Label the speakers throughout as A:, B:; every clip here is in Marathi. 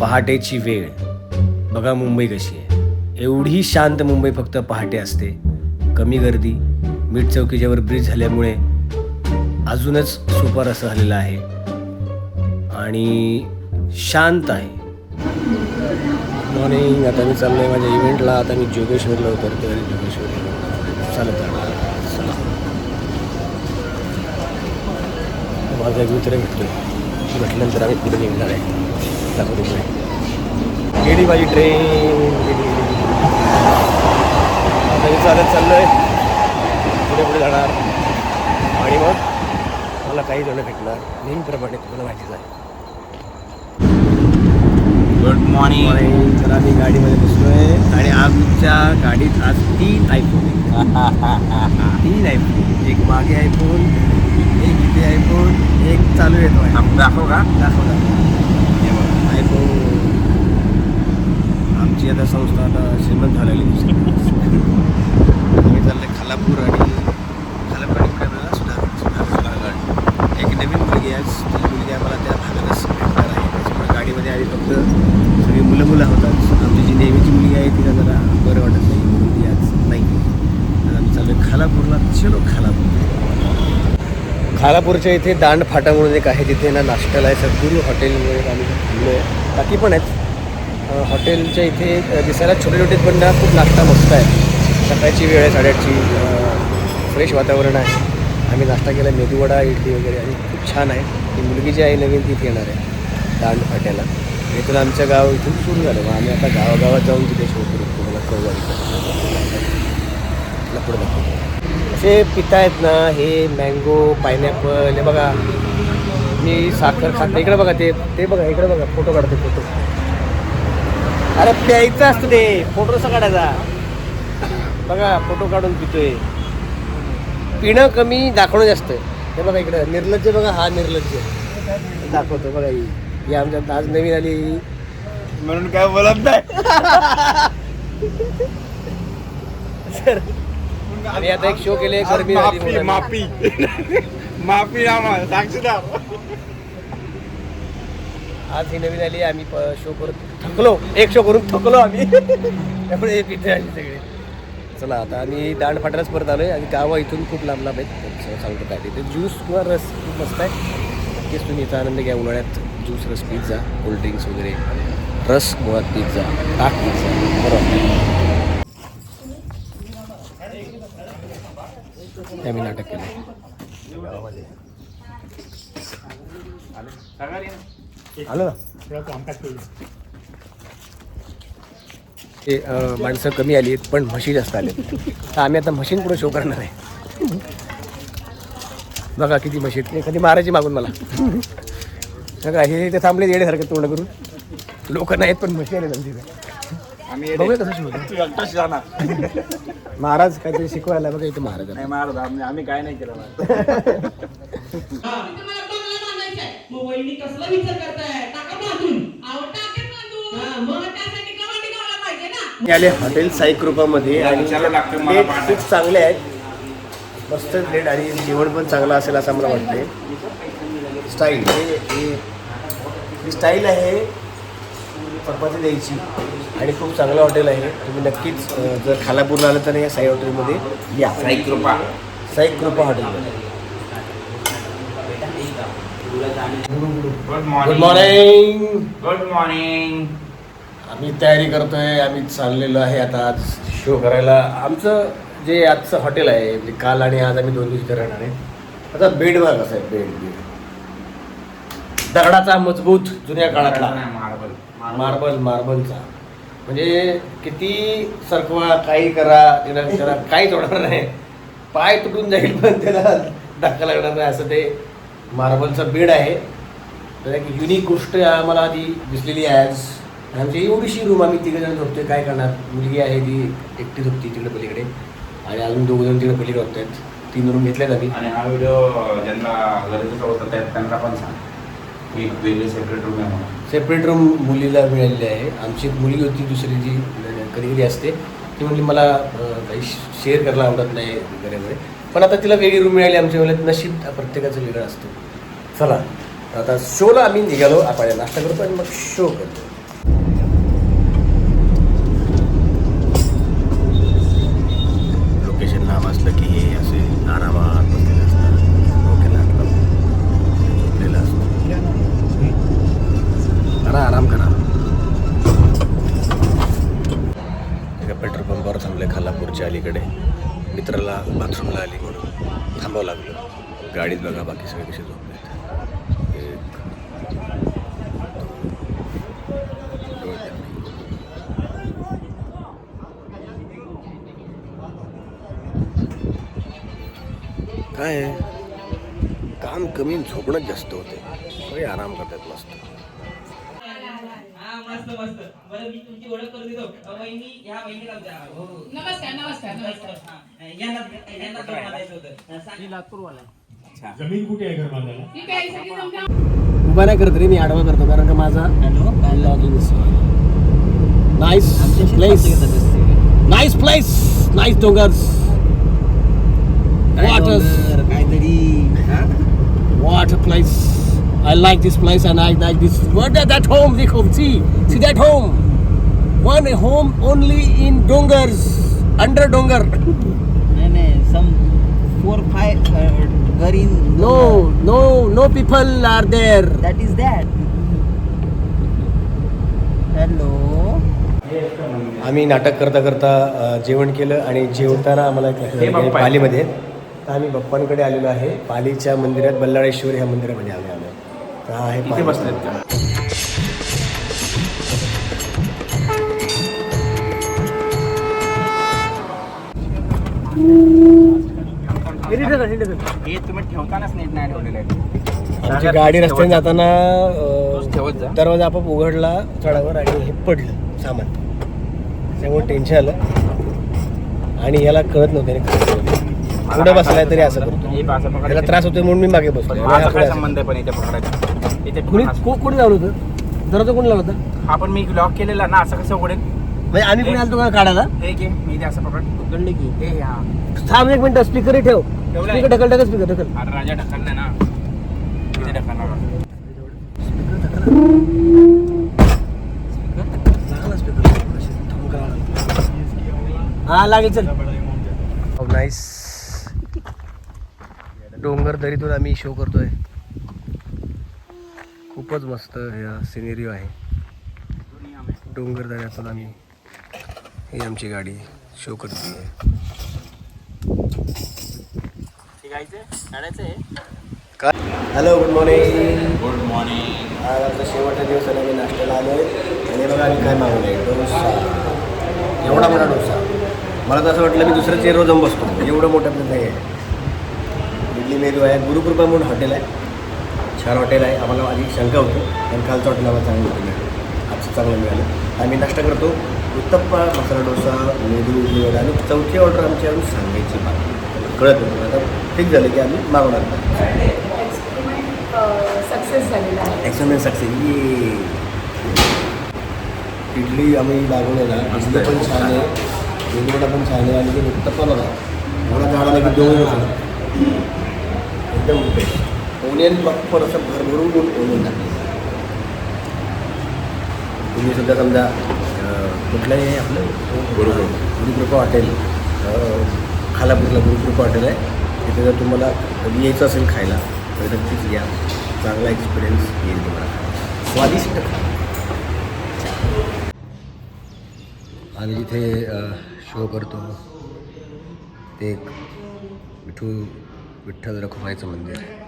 A: पहाटेची वेळ. बघा मुंबई कशी आहे. एवढी शांत मुंबई फक्त पहाटे असते. कमी गर्दी मीठ चौकीच्यावर ब्रिज झाल्यामुळे अजूनच सुपर असं झालेलं आहे. आणि शांत आहे. मॉर्निंग आता मी चाललो आहे माझ्या इव्हेंटला आता मी जोगेश्वरला उतरतो आणि जोगेश्वर चालत चला. माझा एक मित्र भेटतो भेटल्यानंतर आम्ही पुढे निघणार आहे. पुढे गेली माझी ट्रेन गेली आता मी चालत चाललो आहे पुढे पुढे जाणार. आणि मग मला काही जण भेटणार. नेहमीप्रमाणे तुम्हाला माहितीच आहे.
B: गुड मॉर्निंग
A: तर आम्ही गाडीमध्ये बसलो आहे आणि आमच्या गाडीत आज तीन आयफोन तीन आयफोन एक मागे आयफोन एक इथे आयफोन एक चालू येतो आहे
B: दाखव का?
A: दाखवला आयफोन आमची आता संस्था आता श्रीमंत झालेली दिसते आम्ही चाललं खालापूर आणि खालापूर आणि आपल्याला सुधार सुधार एक नवीन मुलगी आहे ती मुलगी आम्हाला त्या भागातच भेटणार आहे त्याच्यामुळे गाडीमध्ये आधी फक्त सगळी मुलं मुलं होतात आमची जी नेहमीची मुलगी आहे तिला जरा बरं वाटत नाही म्हणून ती आज नाही तर आम्ही चाललो खालापूरला चलो खालापूर खालापूरच्या इथे दांड फाटा म्हणून एक आहे तिथे ना नाश्त्याला आहे. सद्गुरू हॉटेलमध्ये आम्ही थांबलो आहे. बाकी पण आहेत. हॉटेलच्या इथे दिसायला छोटे छोटे पण ना खूप नाश्ता मस्त आहे. सकाळची वेळ आहे साडेआठची. फ्रेश वातावरण आहे. आम्ही नाश्ता केला मेदूवडा इडली वगैरे. आणि खूप छान आहे. ती मुलगी जी आहे नवीन तिथे येणार आहे दांड फाट्याला. इथून आमचं गाव इथून सुरू झालं. मग आम्ही आता गावागावात जाऊन तिथे शोध करू तुम्हाला कळवा तुला पुढे दाखवतो असे पिता आहेत ना हे मँगो पायनॅपल हे बघा. मी साखर खात इकडे बघा ते ते बघा इकडे बघा. फोटो काढते फोटो. अरे प्यायचं असतं ते. फोटो कसा काढायचा? बघा फोटो काढून पितोय. पिणं कमी दाखवणं जास्त. हे बघा इकडे. निर्लज्ज बघा हा निर्लज्ज. दाखवतो बघा ही. ही आमच्यात आज नवीन आली.
B: म्हणून काय बोलत नाही.
A: सर आम्ही आता एक शो केले गरमी झाली
B: माफी
A: म्हणून.
B: माफी. माफी आम्हाला साक्षीदार
A: आज ही नवीन आली आम्ही शो करत थकलो. एक शो करून थकलो आम्ही. त्यामुळे हे पिथे आली सगळे. चला आता आम्ही दांड फाट्यालाच परत आलोय. आणि गावं इथून खूप लांब लांब आहेत. तर सांगतो काय तिथे ज्यूस किंवा रस खूप मस्त आहे. नक्कीच तुम्ही याचा आनंद घ्या. उन्हाळ्यात ज्यूस रस पिझ्झा कोल्ड्रिंक्स वगैरे. रस मुळात पिझ्झा ताक पिझ्झा बरोबर. हे आम्ही नाटक केलं. गावामध्ये आलं? ना ते माणसं कमी आली आहेत पण म्हशी जास्त आले तर आम्ही आता म्हशीन पुढे शो करणार आहे. बघा किती म्हशी आहेत. एखादी मारायची मागून मला. बघा हे ते थांबले येण्यासारखे तोंड करून. लोक नाहीत पण म्हशी आले तिथे
B: आम्ही
A: बघूया कसं शोधू
B: तू एकटाच जाणार.
A: महाराज काहीतरी शिकवायला बघा इथे महाराज.
B: नाही मारत आम्ही आम्ही काय नाही केलं
C: तुम्हाला बंगला बांधायचा आहे. मग वहिनी कसला विचार करताय? टाका बांधून. अहो टाके बांधून. हा, मग त्यासाठी कमांडी गावला पाहिजे ना.
A: मी आले हॉटेल साई कृपामध्ये आणि
B: विचारावं लागतं मला
A: प्लेट
B: पाहणं.
A: खूप चांगले आहेत. मस्त प्लेट आणि जेवण पण चांगलं असेल असं मला वाटते स्टाईल. ही स्टाईल आहे. चपाती द्यायची. आणि खूप चांगलं हॉटेल आहे. तुम्ही नक्कीच जर खालापूरला आलं तर या साई हॉटेलमध्ये या.
B: साई कृपा.
A: साई कृपा हॉटेलमध्ये.
B: Good
A: good
B: morning
A: morning
B: good morning
A: आम्ही तयारी करतोय आम्ही चाललेलो आहे आता आज शो करायला. आमचं जे आजचं हॉटेल आहे म्हणजे काल आणि आज आम्ही दोन दिवस राहणार आहे. आता बेड बघा कसं आहे बेड बेड. दगडाचा मजबूत जुन्या काळातला.
B: मार्बल.
A: मार्बल मार्बलचा. म्हणजे किती सरकवा काही करा तिला करा काहीच होणार नाही. पाय तुटून जाईल पण त्याला धक्का लागणार नाही असं ते मार्बलचं बेड आहे. तर एक युनिक गोष्ट आम्हाला आधी दिसलेली आहे आज. आमची एवढीशी रूम आम्ही तिघे जण झोपतोय काय करणार? मुलगी आहे ती एकटी झोपती तिकडे पलीकडे. आणि अजून दोघ जण तिकडे पलीकडे आहेत तीन रूम घेतल्यात आम्ही.
B: आणि हा व्हिडिओ ज्यांना गरजेचा होता त्यांना पण सांग. एक वेगळी सेपरेट रूम आहे म्हणून.
A: सेपरेट रूम मुलीला मिळालेली आहे. आमची एक मुलगी होती दुसरी जी करिगिरी असते. ती म्हणली मला काही शेअर करायला आवडत नाही वगैरे वगैरे पण आता तिला वेगळी रूम मिळाली. आमच्या वेळेला नशीब प्रत्येकाचं वेगळं असतं. चला. आता शोला आम्ही निघालो. आपण नाश्ता करतो आणि मग शो करतो. खालापूरच्या मित्राला बाथरूमला आली म्हणून थांबावं लागलं. गाडीत बघा बाकी सगळे कसे झोपले एक काय आहे? काम कमी झोपणंच जास्त होते. सगळे आराम करतात मस्त.
D: मस्त. बरं मी तुमची ओळख करून देतो. वहिनी ह्या वहिनीला द्या. हो. हो.
C: नमस्कार नमस्कार. नमस्कार.
D: हा, यांना यांना होतं. सांग.
E: जमीन कुठे आहे घर बांधायला?
C: ठीक आहे सगळी जमल्या
A: उभा नाही करत रे मी आडवा करतो कारण का माझा logging nice place nice place nice डोंगर्स. Waters What a place! I like this place and I like this. What at that home? We come see, see that home. One home only in Dongars, under Dongar.
F: नाही नाही सम फोर फाय घर in
A: No, no, no people are there.
F: That is that hello
A: आम्ही नाटक करता करता अ, जेवण केलं आणि जेवताना आम्हाला एक लक्षात आलं की. पालीमध्ये तर आम्ही बाप्पांकडे आलेलो आहे पालीच्या मंदिरात बल्लाळेश्वर ह्या मंदिरामध्ये आलो हा आहे
B: इथे
A: पाली.
B: बसलेत का
A: इथे ठेवा, इथे ठेवा.
B: हे तुम्ही ठेवतानाच नीट नाही ठेवलेलं आहे
A: आमची गाडी रस्त्याने जाताना
B: ठेवत जा.
A: दरवाजा आपोआप उघडला चढावर आणि हे पडलं सामान त्यामुळे टेन्शन आलं आणि याला कळत नव्हतं. पुढे बसलाय तरी असं करतो
B: हे असं
A: त्याला. त्रास होतोय म्हणून मी मागे
B: पण
A: बसलो
B: माझा काय संबंध आहे पण इथे पकडायचा इथे
A: कुणी को- कोणी लावलं होतं? दरवाजा कोणी लावला होता?
B: हा पण मी लॉक केलेला ना असं कसं उघडेल?
A: म्हणजे आम्ही कोणी आलो का काढायला?
B: हे घे मी ते असं पकड पकडले की. हे
A: थांब एक मिनिट स्पीकर ठेव.
B: ठेवलाय.
A: स्पीकर ढकल ढकल स्पीकर ढकल.
B: अरे राजा ढकललाय ना. इथे
A: हा. लागेल चल. नाईस डोंगर दरीतून आम्ही शो करतोय. खूपच मस्त हे सिनेरिओ आहे. डोंगर दऱ्यातून आम्ही ही आमची गाडी शो करते काय? Hello good morning
B: good morning
A: आज आमचा शेवटचा दिवस आहे आम्ही नाश्त्याला आलो आहे आणि बघा आम्ही काय मागवलं आहे? डोसा. एवढा मोठा डोसा. मला तर असं वाटलं मी दुसरं चेअरवर जाऊन बसतो. एवढं मोठं नाही आहे. इडली मेदू आहे. गुरुकृपा म्हणून हॉटेल आहे. छान हॉटेल आहे. आम्हाला आधी शंका होती. पण कालचं हॉटेल आम्हाला चांगलं मिळालं आजचं चांगलं मिळालं. आम्ही नाश्ता करतो. उत्तप्पा मसाला डोसा मेदू वडा आणि चौथी ऑर्डर आमची अजून सांगायची बाकी. कळत नव्हतं आता ठीक झालं की आम्ही मागवणार. नाही
G: सक्सेस झालेला आहे.
A: एक्सपेरिमेंट सक्सेस ये इडली आम्ही मागवलेला. इडली पण छान आहे. वेगवेगळा पण छान आहे. आणि ते उत्तप्पा बघा एवढा झाडाला की दोन एकदम बेस्ट ओनियन प्रॉपर असं भरभरून ओनियन टाकले तुम्ही सुद्धा समजा कुठलंही आपलं गुरुकृपा गुरुकृपा हॉटेल खालापूरला गुरुकृपा हॉटेल आहे तिथे जर तुम्हाला कधी यायचं असेल खायला तर नक्कीच या. चांगला एक्सपिरियन्स येईल तुम्हाला. स्वादिष्ट आणि जिथे शो करतो ते एक विठू विठ्ठल रखुमाईचं मंदिर आहे.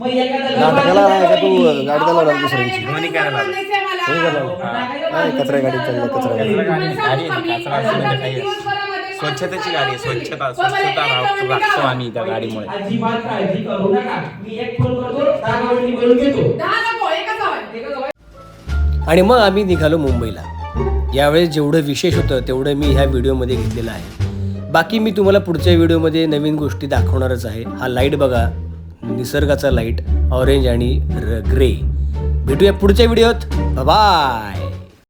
D: मग
A: नाटकाला का तू गाडी चालवला
C: कोणी?
A: काय कचरा गाडी चालली कचरा गाडी.
B: स्वच्छतेची गाडी आहे, स्वच्छता स्वच्छता राख- राखतो आम्ही त्या गाडीमुळे.
D: अजिबात काळजी करू नका. मी एक फोन करतो दहा मिनिट बोलून घेतो.
C: दहा नको एकच हवंय एकच हवंय
A: आणि मग आम्ही निघालो मुंबईला. यावेळेस जेवढं विशेष होतं तेवढं मी ह्या व्हिडिओमध्ये घेतलेलं आहे. बाकी मी तुम्हाला पुढच्या व्हिडिओमध्ये नवीन गोष्टी दाखवणारच आहे. हा लाइट बघा. निसर्गाचा लाइट ऑरेंज आणि ग्रे भेटूया पुढच्या व्हिडिओत बाय